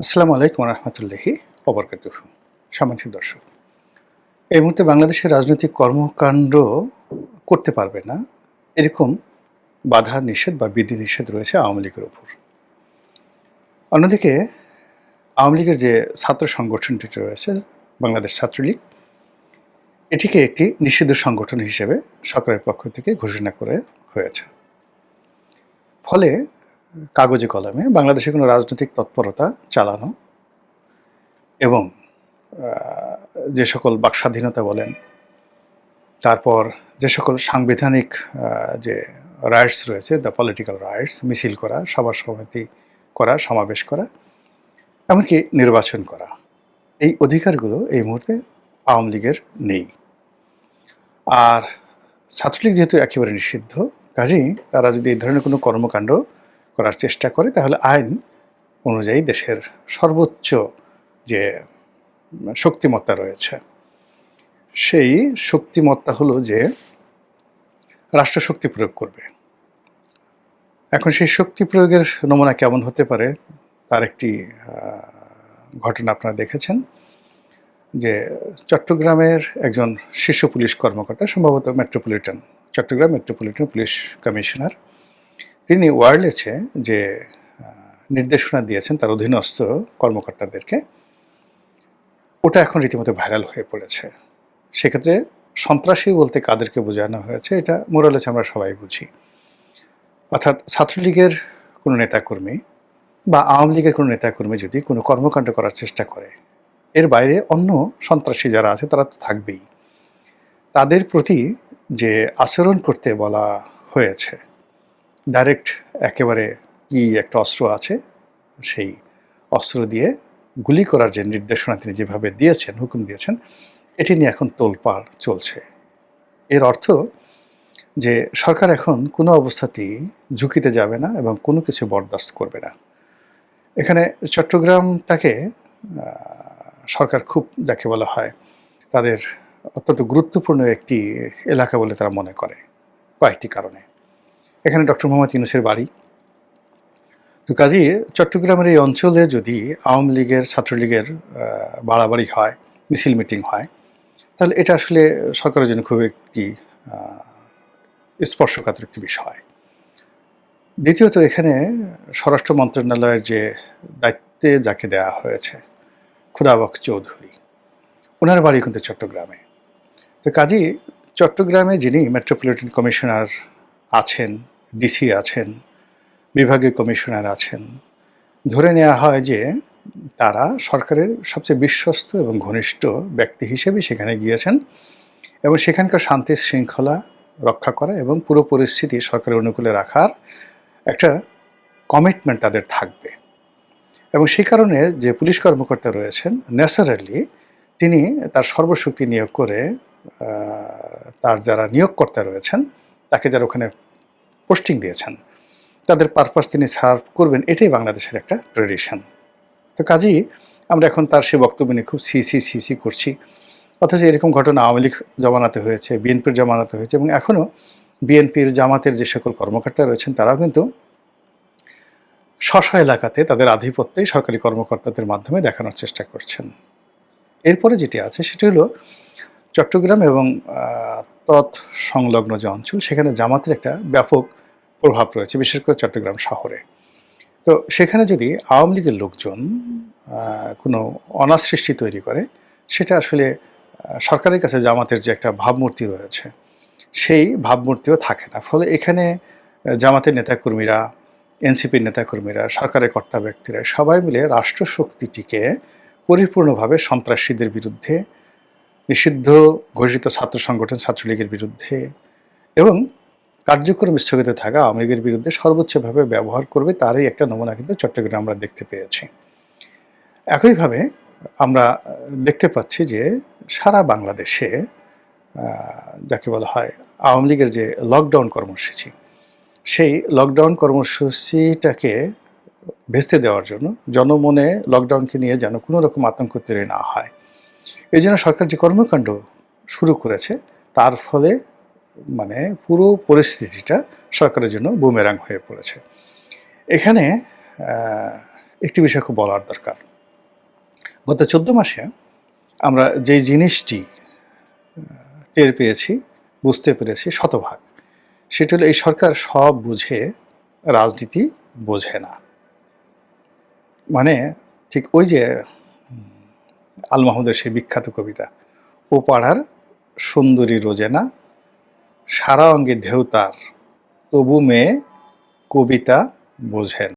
আসসালামু আলাইকুম রহমতুল্লাহি অবরকাত সম্মানিত দর্শক, এই মুহূর্তে বাংলাদেশের রাজনৈতিক কর্মকাণ্ড করতে পারবে না, এরকম বাধা নিষেধ বা বিধি নিষেধ রয়েছে আওয়ামী লীগের ওপর। অন্যদিকে, আওয়ামী লীগের যে ছাত্র সংগঠনটি রয়েছে, বাংলাদেশ ছাত্রলীগ, এটিকে একটি নিষিদ্ধ সংগঠন হিসেবে সরকারের পক্ষ থেকে ঘোষণা করে হয়েছে। ফলে কাগজে কলমে বাংলাদেশে কোনো রাজনৈতিক তৎপরতা চালানো এবং যে সকল বাকস্বাধীনতা বলেন, তারপর যে সকল সাংবিধানিক যে রাইটস রয়েছে দ্য পলিটিক্যাল রাইটস মিছিল করা, সভা সমিতি করা, সমাবেশ করা, এমনকি নির্বাচন করা, এই অধিকারগুলো এই মুহূর্তে আওয়ামী লীগের নেই। আর ছাত্রলীগ যেহেতু একেবারে নিষিদ্ধ, কাজেই তারা যদি এই ধরনের কোনো কর্মকাণ্ড করার চেষ্টা করে, তাহলে আইন অনুযায়ী দেশের সর্বোচ্চ যে শক্তিমত্তা রয়েছে, সেই শক্তিমত্তা হলো যে রাষ্ট্রশক্তি প্রয়োগ করবে। এখন সেই শক্তি প্রয়োগের নমুনা কেমন হতে পারে, তার একটি ঘটনা আপনারা দেখেছেন, যে চট্টগ্রামের একজন শীর্ষ পুলিশ কর্মকর্তা, সম্ভবত metropolitan, Chattogram metropolitan police commissioner তিনি ওয়ারলেসে যে নির্দেশনা দিয়েছেন তার অধীনস্থ কর্মকর্তাদেরকে, ওটা এখন রীতিমতো ভাইরাল হয়ে পড়েছে। সেক্ষেত্রে সন্ত্রাসী বলতে কাদেরকে বোঝানো হয়েছে, এটা মোরালেস আমরা সবাই বুঝি। অর্থাৎ ছাত্রলীগের কোনো নেতাকর্মী বা আওয়ামী লীগের কোনো নেতাকর্মী যদি কোনো কর্মকাণ্ড করার চেষ্টা করে, এর বাইরে অন্য সন্ত্রাসী যারা আছে তারা তো থাকবেই। তাদের প্রতি যে আচরণ করতে বলা হয়েছে ডাইরেক্ট একেবারে কি একটা অস্ত্র আছে, সেই অস্ত্র দিয়ে গুলি করার যে নির্দেশনা তিনি যেভাবে দিয়েছেন, হুকুম দিয়েছেন, এটি নিয়ে এখন তোলপাড় চলছে। এর অর্থ যে সরকার এখন কোনো অবস্থাতেই ঝুঁকিতে যাবে না এবং কোনো কিছু বরদাস্ত করবে না। এখানে চট্টগ্রামটাকে সরকার খুব যাকে বলা হয়, তাদের অত্যন্ত গুরুত্বপূর্ণ একটি এলাকা বলে তারা মনে করে, কয়েকটি কারণে। এখানে ডক্টর মোহাম্মদ ইউনুসের বাড়ি। তো কাজী চট্টগ্রামের এই অঞ্চলে যদি আওয়ামী লীগের, ছাত্রলীগের বাড়াবাড়ি হয়, মিছিল মিটিং হয়, তাহলে এটা আসলে সরকারের জন্য খুব একটি স্পর্শকাতর একটি বিষয়। দ্বিতীয়ত এখানে স্বরাষ্ট্র মন্ত্রণালয়ের যে দায়িত্বে যাকে দেওয়া হয়েছে, খুদাবক চৌধুরী, ওনার বাড়ি কিন্তু চট্টগ্রামে। তো কাজী চট্টগ্রামে যিনি মেট্রোপলিটন কমিশনার আছেন ডিসি আছেন, বিভাগীয় কমিশনার আছেন। ধরে নেওয়া হয় যে তারা সরকারের সবচেয়ে বিশ্বস্ত এবং ঘনিষ্ঠ ব্যক্তি হিসেবে সেখানে গিয়েছেন এবং সেখানকার শান্তি শৃঙ্খলা রক্ষা করা এবং পুরো পরিস্থিতি সরকারের অনুকূলে রাখার একটা কমিটমেন্ট তাদের থাকবে। এবং সেই কারণে যে পুলিশ কর্মকর্তা রয়েছেন, ন্যাচারালি তিনি তার সর্বশক্তি নিয়োগ করে তার যারা নিয়োগকর্তা রয়েছেন, তাকে যারা ওখানে পোস্টিং দিয়েছেন। তাদের পারপাস তিনি সার্ভ করবেন, এটাই বাংলাদেশের একটা ট্রেডিশন তো কাজেই আমরা এখন তার সে বক্তব্য নিয়ে খুব সিসি সিসি করছি। অথচ এরকম ঘটনা আওয়ামী লীগ জমানাতে হয়েছে, বিএনপির জমানাতে হয়েছে এবং এখনও বিএনপির জামাতের যে সকল কর্মকর্তা রয়েছেন, তারাও কিন্তু স্ব এলাকাতে তাদের আধিপত্যই সরকারি কর্মকর্তাদের মাধ্যমে দেখানোর চেষ্টা করছেন। এরপরে যেটি আছে, সেটি হলো চট্টগ্রাম এবং আহ, তৎ সংলগ্ন যে অঞ্চল সেখানে জামাতের একটা ব্যাপক প্রভাব রয়েছে বিশেষ করে চট্টগ্রাম শহরে। তো সেখানে যদি আওয়ামী লীগের লোকজন কোনো অনাসৃষ্টি তৈরি করে সেটা আসলে সরকারের কাছে জামাতের যে একটা ভাবমূর্তি রয়েছে সেই ভাবমূর্তিও থাকে না। ফলে এখানে জামাতের নেতাকর্মীরা এনসিপির নেতাকর্মীরা সরকারের কর্তা ব্যক্তিরা সবাই মিলে রাষ্ট্রশক্তিটিকে পরিপূর্ণভাবে সন্ত্রাসীদের বিরুদ্ধে নিষিদ্ধ ঘোষিত ছাত্র সংগঠন ছাত্রলীগের বিরুদ্ধে এবং কার্যক্রম স্থগিত থাকা আওয়ামী লীগের বিরুদ্ধে সর্বোচ্চভাবে ব্যবহার করবে তারই একটা নমুনা কিন্তু চট্টগ্রামে আমরা দেখতে পেয়েছি। একইভাবে আমরা দেখতে পাচ্ছি যে সারা বাংলাদেশে যাকে বলা হয় আওয়ামী লীগের যে লকডাউন কর্মসূচি, সেই লকডাউন কর্মসূচিটাকে ভেস্তে দেওয়ার জন্য জনমনে লকডাউনকে নিয়ে যেন কোনো রকম আতঙ্ক তৈরি না হয়। এই জন্য সরকার যে কর্মকাণ্ড শুরু করেছে, তার ফলে মানে পুরো পরিস্থিতিটা সরকারের জন্য বুমেরাং হয়ে পড়েছে। এখানে একটি বিষয় খুব বলার দরকার। গত চোদ্দ মাসে আমরা যে জিনিসটি টের পেয়েছি, বুঝতে পেরেছি শতভাগ, সেটা হলো এই সরকার সব বুঝে রাজনীতি বোঝে না। মানে ঠিক ওই যে আল মাহমুদের সেই বিখ্যাত কবিতা, ও পাড়ার সুন্দরী রোজেনা, সারা অঙ্গে ঢেউ তার, তবু মেয়ে কবিতা বোঝেন